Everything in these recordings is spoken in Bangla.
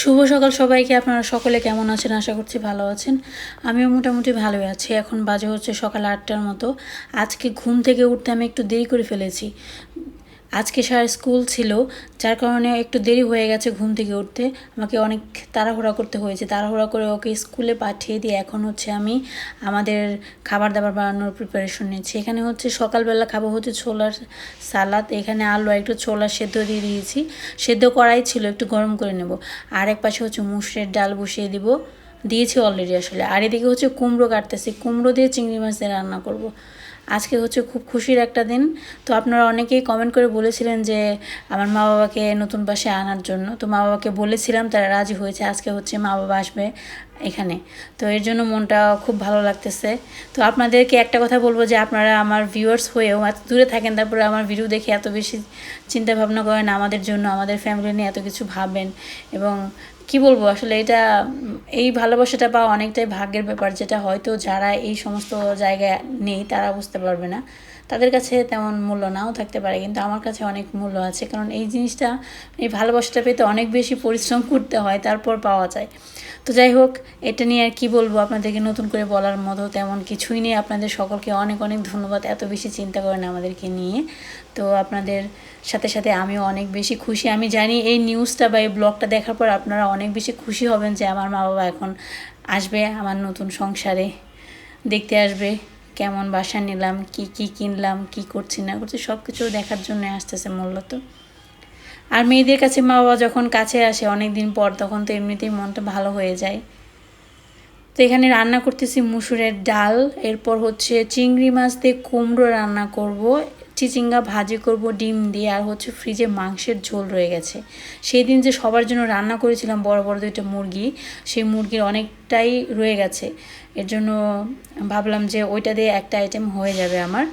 শুভ সকাল সবাইকে, আপনারা সকলে কেমন আছেন? আশা করছি ভালো আছেন। আমিও মোটামুটি ভালোই আছি। এখন বাজে হচ্ছে সকাল আটটার মতো। আজকে ঘুম থেকে উঠতে আমি একটু দেরি করে ফেলেছি। আজকে সারা স্কুল ছিল, যার কারণে একটু দেরি হয়ে গেছে ঘুম থেকে উঠতে। আমাকে অনেক তাড়াহুড়া করতে হয়েছে। তাড়াহুড়া করে ওকে স্কুলে পাঠিয়ে দিয়ে এখন হচ্ছে আমি আমাদের খাবার দাবার বানানোর প্রিপারেশন নিচ্ছি। এখানে হচ্ছে সকালবেলা খাব হচ্ছে ছোলার সালাদ, এখানে আলু একটু ছোলা সেদ্ধ দিয়ে দিয়েছি। সেদ্ধ করাই ছিল, একটু গরম করে নেব। আর এক পাশে হচ্ছে মুসুরের ডাল বসিয়ে দিব। দিয়েছি অলরেডি আসলে। আর এদিকে হচ্ছে কুমড়ো কাটতেছি। কুমড়ো দিয়ে চিংড়ি মাছ দিয়ে রান্না করব। আজকে হচ্ছে খুব খুশির একটা দিন। তো আপনারা অনেকেই কমেন্ট করে বলেছিলেন যে, আমার মা বাবাকে নতুন বাসে আনার জন্য। তো মা বাবাকে বলেছিলাম, তারা রাজি হয়েছে, আজকে হচ্ছে মা বাবা আসবে। এখানে। তো এর জন্য মনটা খুব ভালো লাগতেছে। তো আপনাদেরকে একটা কথা বলব যে আপনারা আমার ভিউয়ার্স হয়েও এত দূরে থাকেন, তারপরে আমার ভিডিও দেখে এত বেশি চিন্তা ভাবনা করেন আমাদের জন্য, আমাদের ফ্যামিলি নিয়ে এত কিছু ভাবেন এবং কি বলব, আসলে এটা, এই ভালোবাসাটা পাওয়া অনেকটাই ভাগ্যের ব্যাপার। যেটা হয়তো যারা এই সমস্ত জায়গায় নেই, তারা বুঝতে পারবে না। তাদের কাছে তেমন মূল্য নাও থাকতে পারে, কিন্তু আমার কাছে অনেক মূল্য আছে। কারণ এই জিনিসটা, এই ভালোবাসাটা পেতে অনেক বেশি পরিশ্রম করতে হয়, তারপর পাওয়া যায়। তো যাই হোক, এটা নিয়ে আর কি বলব আপনাদেরকে? নতুন করে বলার মতো তেমন কিছুই নেই। আপনাদের সকলকে অনেক অনেক ধন্যবাদ এত বেশি চিন্তা করেন আমাদেরকে নিয়ে। তো আপনাদের সাথে সাথে আমিও অনেক বেশি খুশি। আমি জানি এই নিউজটা বা এই ব্লগটা দেখার পর আপনারা অনেক বেশি খুশি হবেন যে আমার মা বাবা এখন আসবে, আমার নতুন সংসারে দেখতে আসবে। কেমন বাসা নিলাম, কি কি কিনলাম, কি করছি, না করছি সব কিছু দেখার জন্য আসতেছে মূলত। আর মেয়েদের কাছে মা বাবা যখন কাছে আসে অনেক দিন পর তখন তো এমনিতেই মনটা ভালো হয়ে যায়। তো এখানে রান্না করতেছি মুসুরের ডাল, এরপর হচ্ছে চিংড়ি মাছ দিয়ে কুমড়ো রান্না করব চিচিঙ্গা ভাজি করব, ডিম দিয়ে, আর হচ্ছে ফ্রিজে মাংসের ঝোল রয়ে গেছে। সেই দিন যে সবার জন্য রান্না করেছিলাম বড় বড় দুইটা মুরগি, সেই মুরগির অনেকটাই রয়ে গেছে। এর জন্য ভাবলাম যে ওইটা দিয়ে একটা আইটেম হয়ে যাবে আমার।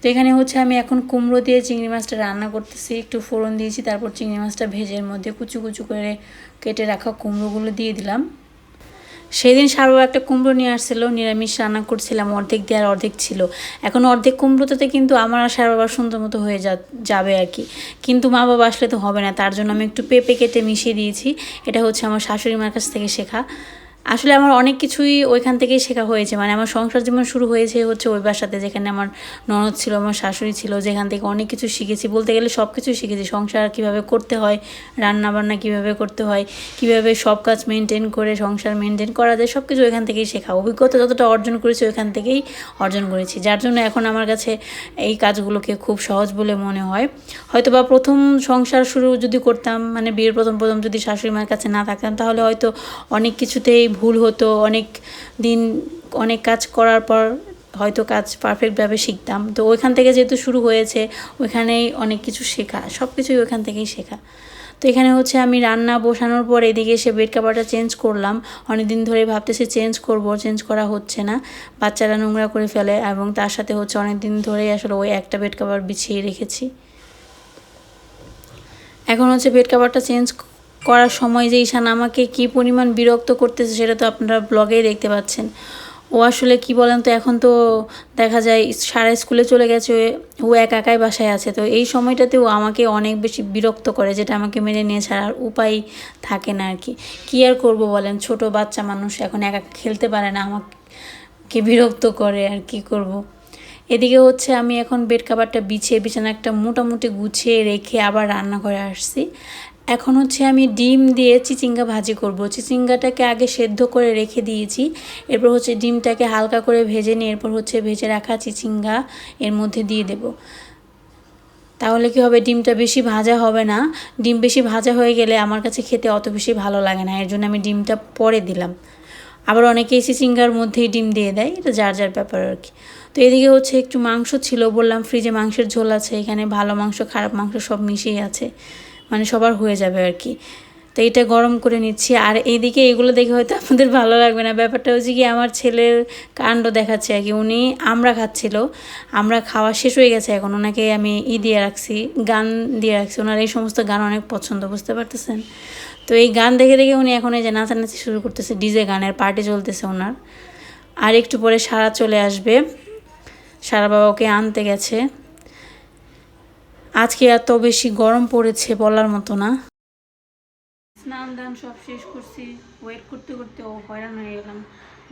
তো এখানে হচ্ছে আমি এখন কুমড়ো দিয়ে চিংড়ি মাছটা রান্না করতেছি, একটু ফোড়ন দিয়েছি, তারপর চিংড়ি মাছটা ভেজের মধ্যে কুচু কুচু করে কেটে রাখা কুমড়োগুলো দিয়ে দিলাম। সেদিন সারও একটা কুমড়ো নিয়ে আসছিল, নিরামিষ রান্না করছিলাম, অর্ধেক দিয়ে আর অর্ধেক ছিল। এখন অর্ধেক কুমড়োতে কিন্তু আমার আর সার বাবার সুন্দর মতো হয়ে যাবে আর কি। কিন্তু মা বাবা আসলে তো হবে না, তার জন্য আমি একটু পেঁপে কেটে মিশিয়ে দিয়েছি। এটা হচ্ছে আমার শাশুড়ি মার কাছ থেকে শেখা। আসলে আমার অনেক কিছুই ওইখান থেকেই শেখা হয়েছে। মানে আমার সংসার জীবন শুরু হয়েছে হচ্ছে ওই বাসাতে যেখানে আমার ননদ ছিল, আমার শাশুড়ি ছিল, যেখান থেকে অনেক কিছু শিখেছি। বলতে গেলে সব কিছুই শিখেছি। সংসার কীভাবে করতে হয় রান্না বান্না কীভাবে করতে হয়, কীভাবে সব কাজ মেনটেন করে, সংসার মেনটেন করা যায় সব কিছু ওইখান থেকেই শেখা। অভিজ্ঞতা যতটা অর্জন করেছি ওইখান থেকেই অর্জন করেছি। যার জন্য এখন আমার কাছে এই কাজগুলোকে খুব সহজ বলে মনে হয়। হয়তো বা প্রথম সংসার শুরু যদি করতাম মানে বিয়ের প্রথম প্রথম যদি শাশুড়ি মায়ের কাছে না থাকতাম, তাহলে হয়তো অনেক কিছুতেই ভুল হতো, অনেক দিন, অনেক কাজ করার পর হয়তো কাজ পারফেক্টভাবে শিখতাম। তো ওইখান থেকে যেহেতু শুরু হয়েছে, ওইখানেই অনেক কিছু শেখা সব কিছুই ওইখান থেকেই শেখা। তো এখানে হচ্ছে আমি রান্না বসানোর পর এদিকে এসে বেড কাভারটা চেঞ্জ করলাম। অনেকদিন ধরে ভাবতেছি চেঞ্জ করব চেঞ্জ করা হচ্ছে না। বাচ্চারা নোংরা করে ফেলে এবং তার সাথে হচ্ছে অনেক দিন ধরেই আসলে ওই একটা বেড কাভার বিছিয়ে রেখেছি। এখন হচ্ছে বেড কাভারটা চেঞ্জ করার সময় যে ঈশান আমাকে কি পরিমাণ বিরক্ত করতেছে সেটা তো আপনারা ব্লগেই দেখতে পাচ্ছেন। ও আসলে কি বলেন তো, এখন তো দেখা যায় সারা স্কুলে চলে গেছে, ও এক একাই বাসায় আছে। তো এই সময়টাতেও আমাকে অনেক বেশি বিরক্ত করে, যেটা আমাকে মেনে নিয়ে ছাড়ার উপায় থাকে না আর কি। কী আর করব বলেন, ছোট বাচ্চা মানুষ এখন একা একা খেলতে পারে না, আমাকে বিরক্ত করে আর কি করব। এদিকে হচ্ছে আমি এখন বেড কাভারটা বিছিয়ে, বিছানা একটা মোটামুটি গুছিয়ে রেখে আবার রান্না করে আসছি। এখন হচ্ছে আমি ডিম দিয়ে চিচিঙ্গা ভাজি করব। চিচিঙ্গাটাকে আগে সেদ্ধ করে রেখে দিয়েছি। এরপর হচ্ছে ডিমটাকে হালকা করে ভেজে নিয়ে এরপর হচ্ছে ভেজে রাখা চিচিঙ্গা এর মধ্যে দিয়ে দেব। তাহলে কি হবে? ডিমটা বেশি ভাজা হবে না। ডিম বেশি ভাজা হয়ে গেলে আমার কাছে খেতে অত বেশি ভালো লাগে না। এর জন্য আমি ডিমটা পরে দিলাম। আবার অনেকেই চিচিঙ্গার মধ্যেই ডিম দিয়ে দেয়। এটা যার যার ব্যাপার আর কি। তো এদিকে হচ্ছে একটু মাংস ছিল। বললাম ফ্রিজে মাংসের ঝোল আছে। এখানে ভালো মাংস, খারাপ মাংস সব মিশিয়ে আছে। মানে সবার হয়ে যাবে আর কি। তো এটা গরম করে নিচ্ছি। আর এইদিকে এগুলো দেখে হয়তো আপনাদের ভালো লাগবে না। ব্যাপারটা হচ্ছে কি, আমার ছেলের কাণ্ড দেখাচ্ছে আর কি। উনি আমরা খাচ্ছিল। আমরা খাওয়া শেষ হয়ে গেছে এখন। ওনাকে আমি ই দিয়ে রাখছি, গান দিয়ে রাখছি। ওনার এই সমস্ত গান অনেক পছন্দ, বুঝতে পারতেছেন? তো এই গান দেখে দেখে উনি এখন এই যে নাচানাচি শুরু করতেছে, ডিজে গানের পার্টি চলতেছে ওনার। আর একটু পরে সারা চলে আসবে। সারা বাবা ওকে আনতে গেছে। আজকে এত বেশি গরম পড়েছে বলার মতো না। স্নান দান সব শেষ করছি। ওয়েট করতে করতে ও হয়রান হয়ে গেলাম।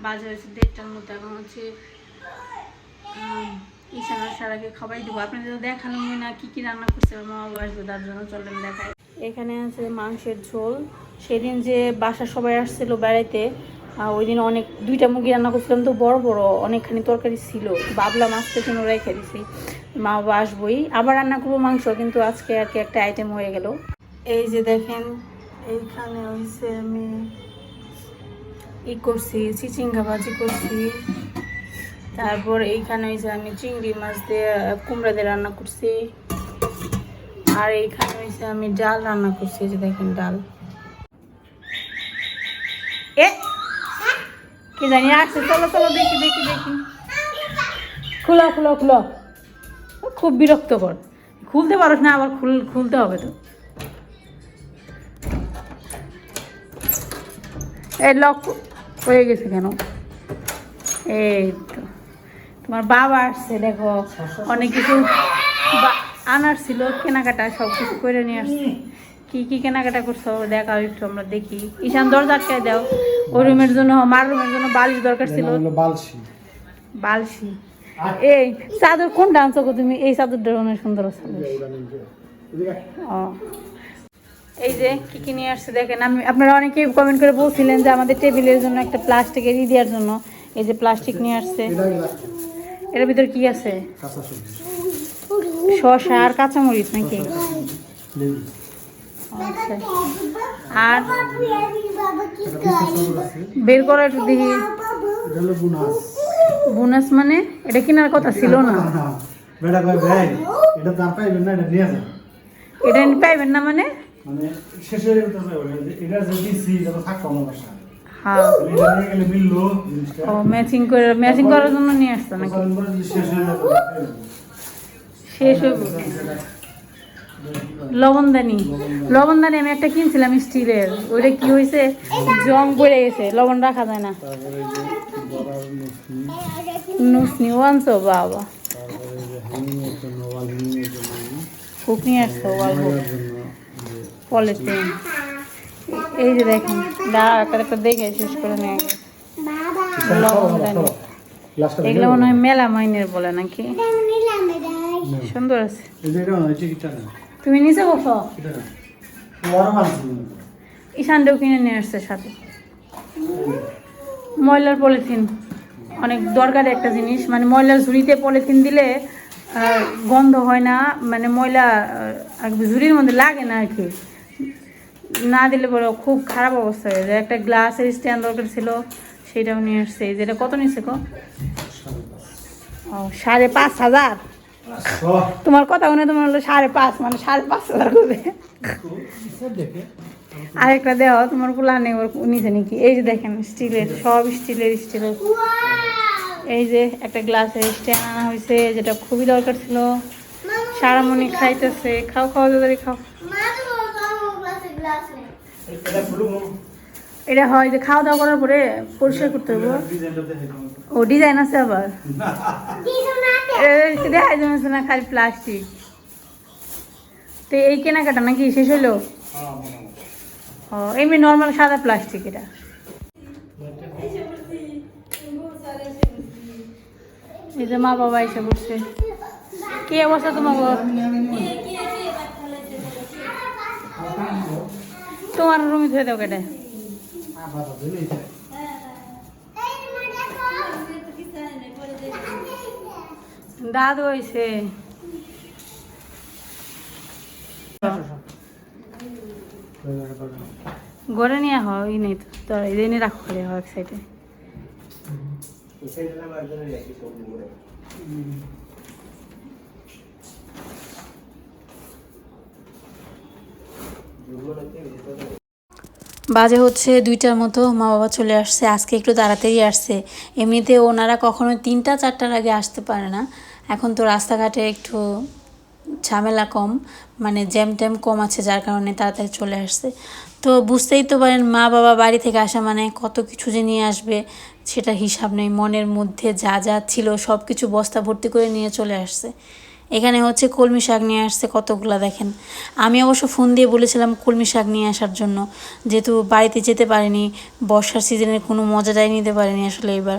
বাজে হয়েছে দেড়টার মতো এখন হচ্ছে উম, ঈশানার সারাকে খাবারই দেবো। আপনাদের দেখালাম না কি কি রান্না করছে আমার মা আসবে তার জন্য চলেন দেখাই। এখানে আছে মাংসের ঝোল। সেদিন যে বাসা সবাই আসছিল বেড়াইতে ওই দিন অনেক দুইটা মুরগি রান্না করছিলাম তো বড় বড় অনেকখানি তরকারি ছিল। ভাবলাম আজকে জন্য রেখে দিছি। মা বাবা আসবোই। আবার রান্না করব মাংস কিন্তু আজকে আর কি একটা আইটেম হয়ে গেল। এই যে দেখেন এইখানে হয়েছে আমি ই করছি চিচিঙ্গা ভাজি করছি। তারপর এইখানে হয়েছে আমি চিংড়ি মাছ দিয়ে কুমড়া দিয়ে রান্না করছি। আর এইখানে হয়েছে আমি ডাল রান্না করছি এই যে দেখেন ডাল। এ! কি জানি আসছে চলো চলো দেখি দেখি দেখি। খুলো খুলো খুলো। খুব বিরক্তকর। খুলতে পারোস না আবার খুল খুলতে হবে তো। এই লক হয়ে গেছে কেন? এই তো। তোমার বাবা আসছে দেখো। অনেক কিছু আনার ছিল কেনাকাটা সব কিছু করে নিয়ে আসছে। কি কি কেনাকাটা করছ? দেখাও একটু আমরা দেখি। ঈশান দরজা আটকায় দাও। ওই রুমের জন্য মার রুমের জন্য বালিশ দরকার ছিল। বালসি বালসি এই চাদর কোন ডান্স গো তুমি? এই চাদরটা অনেক সুন্দর আছে। ও। এই যে কি কি নিয়ে আসছে দেখেন আমি আপনারা অনেকেই কমেন্ট করে বলছিলেন যে আমাদের টেবিলের জন্য একটা প্লাস্টিকের ই দেওয়ার জন্য। এই যে প্লাস্টিক নিয়ে আসছে। এটার ভিতর কি আছে? শসা আর কাঁচামরিচ নাকি? আর বের করা একটু দেখি বোনাস মানে? এটা কেনার কথা ছিল না। বেটা কই ভাই এটা তার পাইবেন না এটা নিয়ে যান। এটা পাইবেন না মানে? মানে শেষে এটা পাইবেন এটা যে দিছি এটা থাকতো আমার বাসা হ্যাঁ। এটা নিয়ে গেলে মিললো ও ম্যাচিং করে ম্যাচিং করার জন্য নিয়ে আসতো নাকি? শেষ হয়ে শেষ হয়ে লবণদানি লবণদানি আমি একটা কিনছিলাম স্টিলের। ওইটা কি হয়েছে জং পড়ে গেছে, লবণ রাখা যায় না। নুসনি ও আনছো বাবা নিয়ে আসছো পলিথিন। এই যে দেখেন দাঁড়া একটা দেখে শেষ করে নিয়ে। লবণদানি এগুলো মনে হয় মেলা মাইনের বলে নাকি? সুন্দর আছে। তুমি নিচে বসো। ঈশানটাও কিনে নিয়ে আসছে সাথে। ময়লার পলিথিন। অনেক দরকারি একটা জিনিস। মানে ময়লার ঝুড়িতে পলিথিন দিলে গন্ধ হয় না। মানে ময়লা ঝুড়ির মধ্যে লাগে না আর কি। না দিলে বলো খুব খারাপ অবস্থা হয়ে যায়। একটা গ্লাসের স্ট্যান্ড দরকার ছিল সেটাও নিয়ে আসছে। যেটা কত নিচ্ছে কো ও সাড়ে পাঁচ হাজার? তোমার কথা শুনে তোমার হলো সাড়ে পাঁচ মানে সাড়ে পাঁচ হাজার করবে। আরেকটা দেওয়া তোমার পুলানে ওর নিচে নাকি? এই যে দেখেন, স্টিলের, সব স্টিলের স্টিলের। এই যে একটা গ্লাসের স্ট্যান্ড আনা হয়েছে, যেটা খুবই দরকার ছিল। সারামণি খাইতেছে। খাও খাও, তাড়াতাড়ি খাও। এটা হয় যে খাওয়া দাওয়া করার পরে পরিষ্কার করতে হবে। ও, ডিজাইন আছে আবার। এ, দেখাই যাচ্ছে না খালি প্লাস্টিক তো এই কেনাকাটা নাকি শেষ হলো? ও এমনি নর্মাল সাদা প্লাস্টিক এটা। এই যে মা বাবা এসে বসছে। কি অবস্থা তোমার? তোমার রুমে ধুয়ে দাও কেটে। দাদু হয়েছে গড়ে নিয়ে হয় নেই তো এই নিয়ে রাখো খালি হয় এক সাইডে বাজে হচ্ছে দুইটার মতো মা বাবা চলে আসছে, আজকে একটু তাড়াতাড়ি আসছে। এমনিতে ওনারা কখনো তিনটা, চারটার আগে আসতে পারে না। এখন তো রাস্তাঘাটে একটু ঝামেলা কম মানে জ্যাম ট্যাম কম আছে যার কারণে তাড়াতাড়ি চলে আসছে। তো বুঝতেই তো পারেন মা বাবা বাড়ি থেকে আসা মানে কত কিছু যে নিয়ে আসবে, সেটা হিসাব নেই, মনের মধ্যে যা যা ছিল সব কিছু বস্তা ভর্তি করে নিয়ে চলে আসছে। এখানে হচ্ছে কলমি শাক নিয়ে আসছে কতগুলা দেখেন। আমি অবশ্য ফোন দিয়ে বলেছিলাম কলমি শাক নিয়ে আসার জন্য, যেহেতু বাড়িতে যেতে পারিনি, বর্ষার সিজনের কোনো মজাটাই নিতে পারিনি আসলে এবার।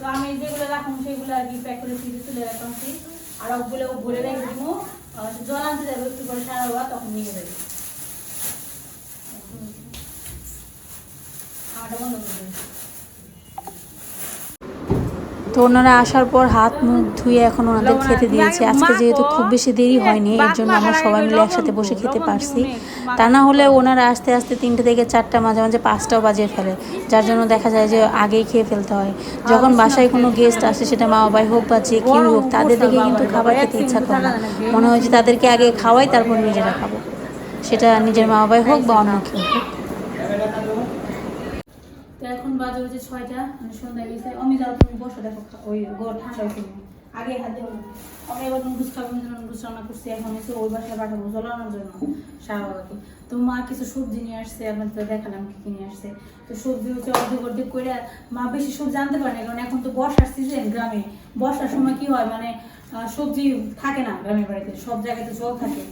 তো আমি যেগুলো রাখুন সেগুলো আর কি প্যাক করে ফ্রিজে তুলে রাখলাম আর ওগুলো ভরে রেখে দিব জল আনতে যাবে একটু করে সারা হওয়া, তখন নিয়ে যাবে। আমারটা বন্ধ করে তো ওনারা আসার পর হাত, মুখ ধুয়ে এখন ওনাদের খেতে দিয়েছে। আজকে যেহেতু খুব বেশি দেরি হয়নি, এর জন্য আমরা সবাই মিলে একসাথে বসে খেতে পারছি। তা না হলে ওনারা আস্তে আস্তে তিনটে থেকে চারটা, মাঝে মাঝে পাঁচটাও বাজিয়ে ফেলে। যার জন্য দেখা যায় যে আগেই খেয়ে ফেলতে হয়। যখন বাসায় কোনো গেস্ট আসে, সেটা মা বাবাই হোক বা যে কেউ হোক, তাদের দেখে কিন্তু খাবার খেতে ইচ্ছা করে না। মনে হয় যে তাদেরকে আগে খাওয়াই, তারপর নিজেরা খাব। সেটা নিজের মা বাবাই হোক বা অন্য কেউ হোক। বাজে ছয়টা মানে গেছে। আমি যাও তুমি, বসে, দেখো ওই গড় ঠান্ডা আগে হাত দেবো আমি এবার নুডলস খাব আমি নুডলস রান্না করছি, এখন এসে ওই বাসায় পাঠাবো জন্য শাহবাগাকে তো মা কিছু সবজি নিয়ে আসছে দেখালাম কি নিয়ে আসছে। তো সবজি হচ্ছে অর্ধেক অর্ধেক করে মা বেশি সবজি আনতে পারে না, কারণ এখন তো বর্ষার সিজন গ্রামে। বর্ষার সময় কি হয় মানে সবজি থাকে না গ্রামের বাড়িতে, সব জায়গাতে জল থাকে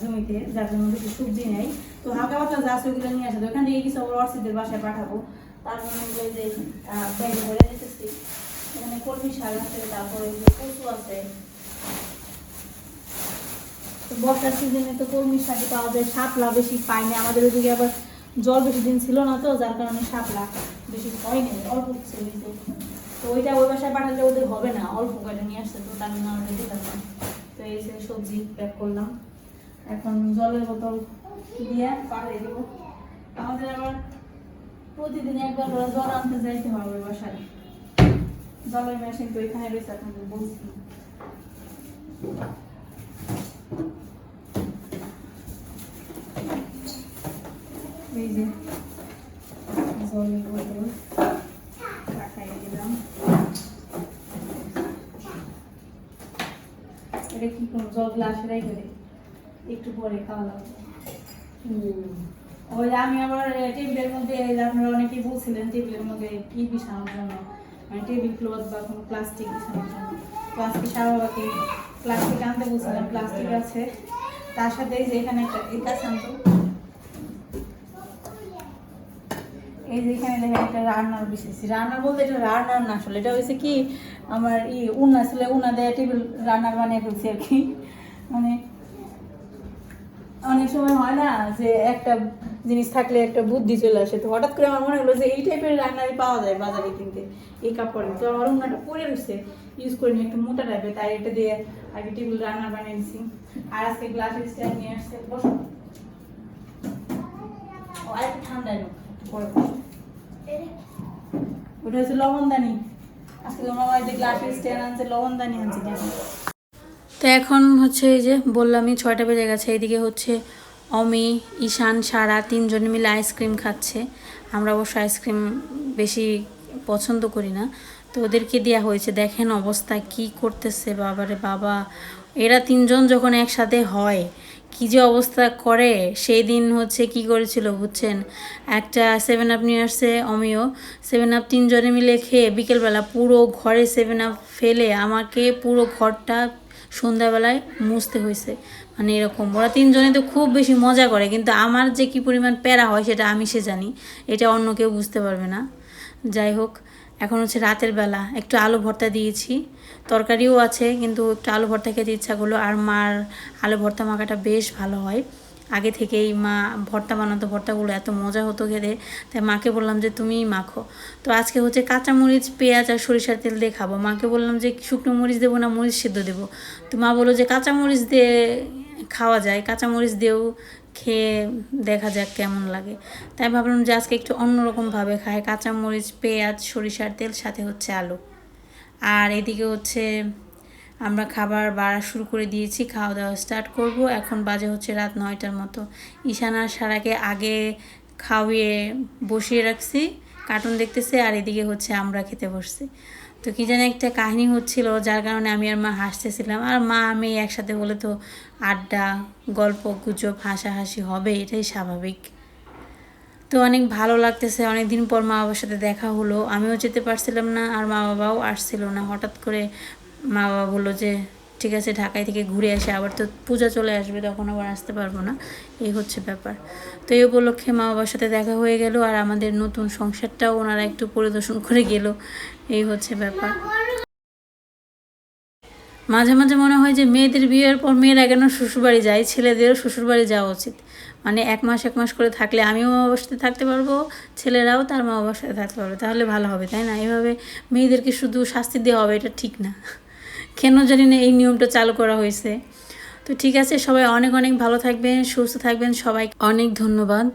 জমিতে, যার জন্য বেশি সবজি নেই। তো হালকা পাতলা যা আছে নিয়ে আসে, তো ওখান থেকে কিছু অর্সিদের বাসায় পাঠাবো। তার ওই যে ব্যাগে করে দিতেছি এখানে কলমি শাক আছে, তারপরে যে কচু আছে। বর্ষার সিজনে তো কলমি শাকই পাওয়া যায়, শাপলা বেশি পাই না আমাদের ওদিকে আবার জল বেশি দিন ছিল না তো, যার কারণে শাপলা বেশি হয়নি অল্প কিছু তো ওইটা ওই বাসায় পাঠালে ওদের হবে না, অল্প করে নিয়ে আসছে তো, তার জন্য আমরা দিলাম তো এই যে সবজি প্যাক করলাম। এখন জলের বোতল দিয়ে পাঠিয়ে দেবো। আমাদের আবার প্রতিদিন একবার করে জল আনতে যাইতে হবে বাসায়। জলের মেশিন তো এখানে রয়েছে আপনাদের বলছি। জল গ্লাসে রেখে একটু পরে খাওয়া দাওয়া ওই আমি আবার টেবিলের মধ্যে আপনারা অনেকেই বলছিলেন, টেবিলের মধ্যে কি বিছানোর জন্য? মানে টেবিল ক্লথ বা কোনো প্লাস্টিক বিছানোর জন্য। প্লাস্টিক বাবাকে প্লাস্টিক আনতে বলছিলাম, প্লাস্টিক আছে। তার সাথে এই যে এখানে একটা কাছে আনতো। এই যে এখানে দেখেন একটা রান্নার বিশেষ। রান্নার বলতে এটা রান্নার না আসলে, এটা হয়েছে কি, আমার ই উন্না ছিল উন্না দেয় টেবিল রান্নার বানিয়ে ফেলছি আর কি। মানে অনেক সময় হয় না যে একটা জিনিস থাকলে একটা বুদ্ধি চলে আসে। তো হঠাৎ করে আমার মনে হলো যে এই টাইপের রান্নারই পাওয়া যায় বাজারে কিনতে, এই কাপড়ে তো আমার উন্নাটা পরে রয়েছে ইউজ করিনি একটু মোটা টাইপের তাই এটা দিয়ে আগে টেবিল রান্না বানিয়ে নিছি। আর আজকে গ্লাসের স্ট্যান্ড নিয়ে আসছে, বসো। আর একটু ঠান্ডা বসো। ওটা হচ্ছে লবণদানি। আজকে তোমার যে গ্লাসের স্ট্যান্ড আনছে, লবণদানি আনছে তো এখন হচ্ছে এই যে বললামই ছয়টা বেজে গেছে, এইদিকে হচ্ছে অমি, ঈশান, সারা তিনজনে মিলে আইসক্রিম খাচ্ছে। আমরা অবশ্য আইসক্রিম বেশি পছন্দ করি না। তো ওদেরকে দেওয়া হয়েছে, দেখেন অবস্থা, কি করতেছে বাবারে বাবা। এরা তিনজন যখন একসাথে হয়, কি যে অবস্থা করে, সেই দিন হচ্ছে কি করেছিল বুঝছেন? একটা সেভেন আপ নিয়ে আসছে অমিও। সেভেন আপ তিনজনে মিলে খেয়ে বিকেলবেলা পুরো ঘরে সেভেন আপ ফেলে আমাকে পুরো ঘরটা সন্ধ্যাবেলায় মুছতে হয়েছে। মানে এরকম, ওরা তিনজনে তো খুব বেশি মজা করে, কিন্তু আমার যে কি পরিমাণ প্যারা হয় সেটা আমি সে জানি, এটা অন্য কেউ বুঝতে পারবে না। যাই হোক, এখন হচ্ছে রাতের বেলা, একটু আলু ভর্তা দিয়েছি, তরকারিও আছে, কিন্তু একটু আলু ভর্তা খেতে ইচ্ছা করল, আর মার আলু ভর্তা মাখাটা বেশ ভালো হয়। আগে থেকেই মা ভর্তা বানাতো, ভর্তাগুলো এত মজা হতো খেতে, তাই মাকে বললাম যে তুমিই মাখো। তো আজকে হচ্ছে কাঁচামরিচ পেঁয়াজ আর সরিষার তেল দিয়ে খাব। মাকে বললাম যে শুকনো মরিচ দেবো না, মরিচ সেদ্ধ দেবো। তো মা বলল যে কাঁচামরিচ দিয়ে খাওয়া যায় কাঁচামরিচ দিয়েও খেয়ে দেখা যাক কেমন লাগে। তাই ভাবলাম যে আজকে একটু অন্যরকমভাবে খায় কাঁচামরিচ পেঁয়াজ, সরিষার তেল, সাথে হচ্ছে আলু। আর এদিকে হচ্ছে আমরা খাবার বাড়া শুরু করে দিয়েছি খাওয়া দাওয়া স্টার্ট করব। এখন বাজে হচ্ছে রাত নয়টার মতো। ঈশানা সারাকে আগে খাওয়িয়ে বসিয়ে রাখছি কার্টুন দেখতেছে আর এদিকে হচ্ছে আমরা খেতে বসছি। তো কি জানি একটা কাহিনী হচ্ছিল, যার কারণে আমি আর মা হাসতেছিলাম। আর মা, আমি একসাথে হলে তো আড্ডা, গল্প, গুজব, হাসাহাসি হবে, এটাই স্বাভাবিক। তো অনেক ভালো লাগতেছে অনেক দিন পর মা বাবার সাথে দেখা হলো। আমিও যেতে পারছিলাম না, আর মা বাবাও আসছিল না। হঠাৎ করে মা বাবা বলল যে, ঠিক আছে, ঢাকায় থেকে ঘুরে আসে, আবার তো পূজা চলে আসবে, তখন আবার আসতে পারব না। এই হচ্ছে ব্যাপার। তো এই উপলক্ষে মা বাবার সাথে দেখা হয়ে গেল, আর আমাদের নতুন সংসারটাও ওনারা একটু পরিদর্শন করে গেল। এই হচ্ছে ব্যাপার। মাঝে মাঝে মনে হয় যে, মেয়েদের বিয়ের পর মেয়েরা কেন শ্বশুরবাড়ি যায়, ছেলেদেরও শ্বশুরবাড়ি যাওয়া উচিত। মানে এক মাস এক মাস করে থাকলে আমিও মা বাবার সাথে থাকতে পারব, ছেলেরাও তার মা বাবার সাথে থাকতে পারবে, তাহলে ভালো হবে, তাই না? এভাবে মেয়েদেরকে শুধু শাস্তি দেওয়া হবে, এটা ঠিক না। কেন জানি না এই নিয়মটা চালু করা হয়েছে। তো ঠিক আছে, সবাই অনেক অনেক ভালো থাকবেন, সুস্থ থাকবেন সবাই অনেক ধন্যবাদ।